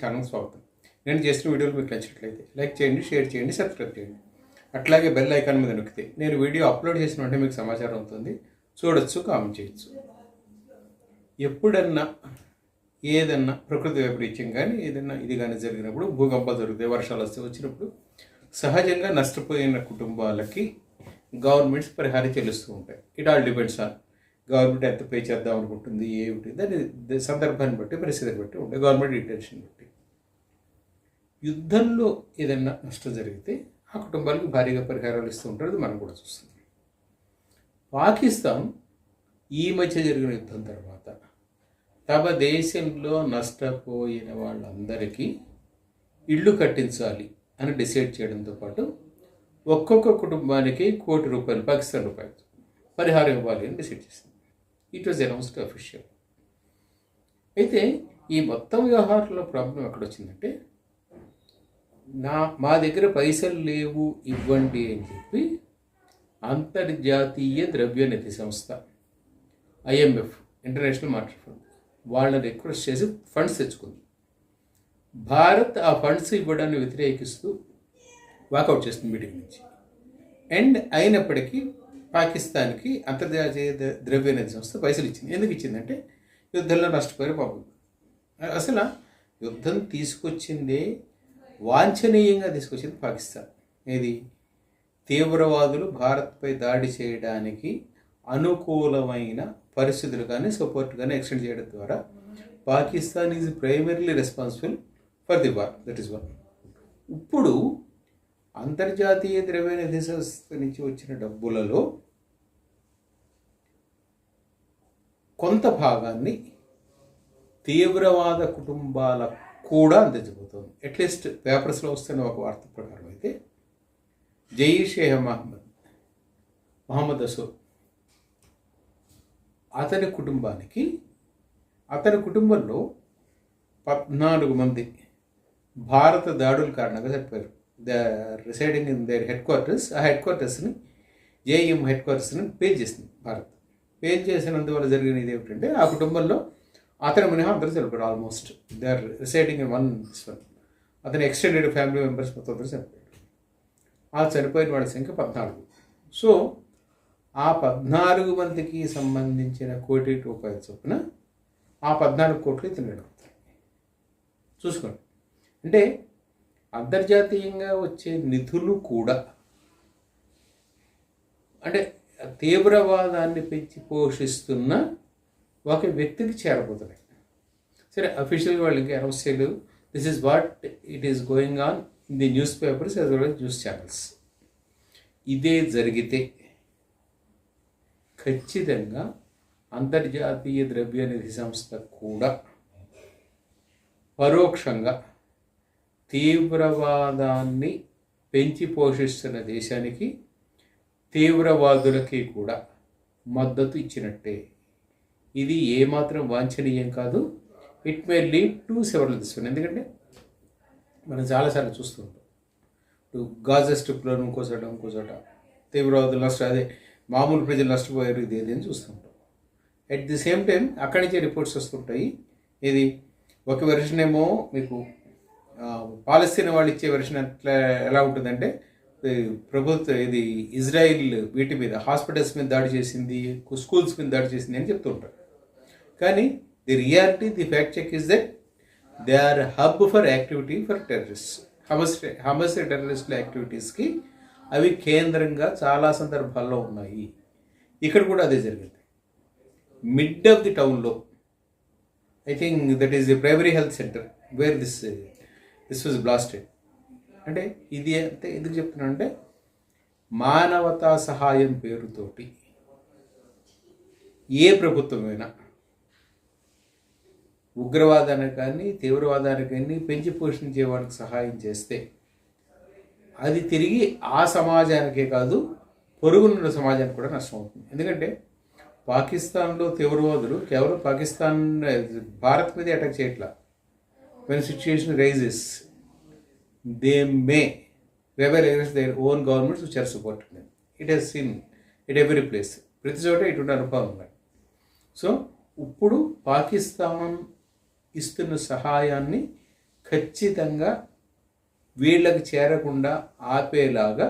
Channel స్వాగతం. నేను చేసిన వీడియోలు మీకు నచ్చినట్లయితే లైక్ చేయండి షేర్ చేయండి సబ్స్క్రైబ్ చేయండి. అట్లాగే బెల్ ఐకాన్ మీద నొక్కితే నేను వీడియో అప్లోడ్ చేసిన వెంటనే మీకు సమాచారం అవుతుంది చూడొచ్చు కామెంట్ చేయొచ్చు. ఎప్పుడన్నా ఏదన్నా ప్రకృతి వైపరీత్యం కానీ ఏదన్నా ఇది కానీ జరిగినప్పుడు భూకంపాలు జరుగుతాయి వర్షాలు వస్తే వచ్చినప్పుడు సహజంగా నష్టపోయిన కుటుంబాలకి గవర్నమెంట్స్ పరిహారం చెల్లిస్తూ ఉంటాయి. It all depends on government ఎంత పే చేద్దాం అనుకుంటుంది ఏమిటి దాని సందర్భాన్ని బట్టి పరిస్థితిని బట్టి ఉండే గవర్నమెంట్ ఇంటెన్షన్ బట్టి. యుద్ధంలో ఏదైనా నష్టం జరిగితే ఆ కుటుంబాలకు భారీగా పరిహారాలు ఇస్తూ ఉంటారు అది మనం కూడా చూస్తుంది పాకిస్తాన్ ఈ మధ్య జరిగిన యుద్ధం తర్వాత తమ దేశంలో నష్టపోయిన వాళ్ళందరికీ ఇళ్ళు కట్టించాలి అని డిసైడ్ చేయడంతో పాటు ఒక్కొక్క కుటుంబానికి కోటి రూపాయలు పాకిస్తాన్ రూపాయలు పరిహారం ఇవ్వాలి అని డిసైడ్ చేసింది. ఇట్ వాజ్ అనౌన్స్డ్ అఫీషియల్ అయితే ఈ మొత్తం వ్యవహారంలో ప్రాబ్లం ఎక్కడ వచ్చిందంటే నా మా దగ్గర పైసలు లేవు ఇవ్వండి అని చెప్పి అంతర్జాతీయ ద్రవ్యనిధి సంస్థ ఐఎంఎఫ్ ఇంటర్నేషనల్ మానిటరీ ఫండ్ వాళ్ళని రిక్వెస్ట్ చేసి ఫండ్స్ తెచ్చుకుంది. భారత్ ఆ ఫండ్స్ ఇవ్వడాన్ని వ్యతిరేకిస్తూ వాకౌట్ చేస్తుంది మీటింగ్ నుంచి. అండ్ అయినప్పటికీ పాకిస్తాన్కి అంతర్జాతీయ ద్రవ్య నిధి సంస్థ పైసలు ఇచ్చింది. ఎందుకు ఇచ్చిందంటే యుద్ధంలో నష్టపోయారు పాపం అసలు యుద్ధం తీసుకొచ్చిందే వాంఛనీయంగా తీసుకొచ్చింది పాకిస్తాన్. ఏది? తీవ్రవాదులు భారత్పై దాడి చేయడానికి అనుకూలమైన పరిస్థితులు కానీ సపోర్ట్ కానీ ఎక్స్టెండ్ చేయడం ద్వారా Pakistan is primarily responsible for the war that is one ఇప్పుడు అంతర్జాతీయ ద్రవ్యనిధి సంస్థ నుంచి వచ్చిన డబ్బులలో కొంత భాగాన్ని తీవ్రవాద కుటుంబాలకు కూడా అందించబోతోంది అట్లీస్ట్ పేపర్స్లో వస్తున్న ఒక వార్త ప్రకారం అయితే జయీషే మహమ్మద్ మహమ్మద్ అసూర్ అతని కుటుంబానికి అతని కుటుంబంలో పద్నాలుగు మంది భారత దాడుల కారణంగా చనిపోయారు. The residing in their headquarters ఆ హెడ్ క్వార్టర్స్ని జేఎం హెడ్ క్వార్టర్స్ని పేజ్ చేసింది భారత్. పేజ్ చేసినందువల్ల జరిగినది ఏమిటంటే ఆ కుటుంబంలో అతని మినహా అందరూ చనిపోయారు almost they are residing in one one అతని ఎక్స్టెండెడ్ ఫ్యామిలీ మెంబర్స్ మొత్తం అందరూ చనిపోయారు ఆ చనిపోయిన వాళ్ళ సంఖ్య పద్నాలుగు. సో ఆ పద్నాలుగు మందికి సంబంధించిన కోటి రూపాయల చొప్పున ఆ పద్నాలుగు కోట్లు ఇతను చూసుకోండి. అంటే అంతర్జాతీయంగా వచ్చే నిధులు కూడా అంటే తీవ్రవాదాన్ని పెంచి పోషిస్తున్న ఒక వ్యక్తికి చేరబోతున్నాయి. సరే అఫీషియల్ వాళ్ళు ఇంకా అనౌన్స్ చేయలేదు. This is what it is going on in the newspapers as well news channels ఇదే జరిగితే ఖచ్చితంగా అంతర్జాతీయ ద్రవ్యనిధి సంస్థ కూడా పరోక్షంగా తీవ్రవాదాన్ని పెంచి పోషిస్తున్న దేశానికి తీవ్రవాదులకి కూడా మద్దతు ఇచ్చినట్టే. ఇది ఏమాత్రం వాంఛనీయం కాదు. It may lead to several this ఎందుకంటే మనం చాలాసార్లు చూస్తుంటాం ఇప్పుడు గాజా స్ట్రిప్లో ఇంకో చోట ఇంకో చోట తీవ్రవాదులు నష్టం అదే మామూలు ప్రజలు నష్టపోయారు ఇది ఏదని చూస్తుంటాం అట్ ది సేమ్ టైం అక్కడి నుంచే రిపోర్ట్స్ వస్తుంటాయి. ఇది ఒక వెర్షన్ ఏమో మీకు పాలస్తీన్ వాళ్ళు ఇచ్చే వెర్షన్ ఎట్లా ఎలా ఉంటుందంటే ప్రభుత్వ ఇది ఇజ్రాయిల్ వీటి మీద హాస్పిటల్స్ మీద దాడి చేసింది స్కూల్స్ మీద దాడి చేసింది అని చెప్తుంటారు కానీ the reality the fact check is that they are hub for activity for terrorist Hamas Hamas టెర్రరిస్టుల యాక్టివిటీస్కి అవి కేంద్రంగా చాలా సందర్భాల్లో ఉన్నాయి. ఇక్కడ కూడా అదే జరిగింది. మిడ్ ఆఫ్ ది టౌన్లో I think that is the primary health centre where this this was blasted అంటే ఇది అంటే ఎందుకు చెప్తున్నాను అంటే మానవతా సహాయం పేరుతోటి ఏ ప్రభుత్వమైనా ఉగ్రవాదానికి కానీ తీవ్రవాదానికి కానీ పెంచి పోషించే వాడికి సహాయం చేస్తే అది తిరిగి ఆ సమాజానికే కాదు పొరుగున్న సమాజానికి కూడా నష్టం అవుతుంది ఎందుకంటే పాకిస్తాన్లో తీవ్రవాదులు కేవలం పాకిస్తాన్ భారత్ మీద అటాక్ చేయట్లా. When situation rises they may rebel against their own governments which are support it he's seen it every place ప్రతి చోట ఇటువంటి అనుభవం ఉన్నాయి సో ఇప్పుడు పాకిస్తాన్ ఇస్తున్న సహాయాన్ని ఖచ్చితంగా వీళ్ళకి చేరకుండా ఆపేలాగా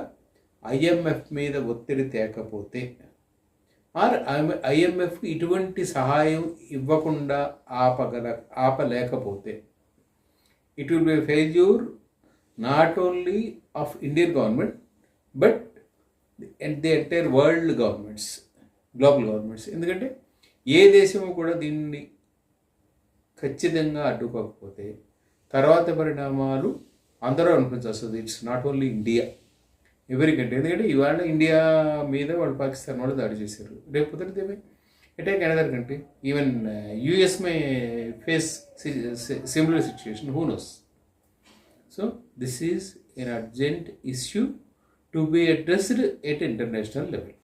ఐఎంఎఫ్ మీద ఒత్తిడి తేకపోతే ఆర్ ఐఎంఎఫ్ ఇటువంటి సహాయం ఇవ్వకుండా ఆపగల ఆపలేకపోతే it will be failure not only of Indian government but the entire world governments global governments ఎందుకంటే ఏ దేశము కూడా దీన్ని ఖచ్చితంగా అడ్డుకోకపోతే తర్వాత పరిణామాలు అందరూ అనిపించాల్సి వస్తుంది ఇట్స్ నాట్ ఓన్లీ ఇండియా ఎవరికంటే ఎందుకంటే ఇవాళ ఇండియా మీద వాళ్ళు పాకిస్తాన్ వాళ్ళు దాడి చేశారు. రేపు కుదిరితే attack another country even US may face similar situation who knows so this is an urgent issue to be addressed at international level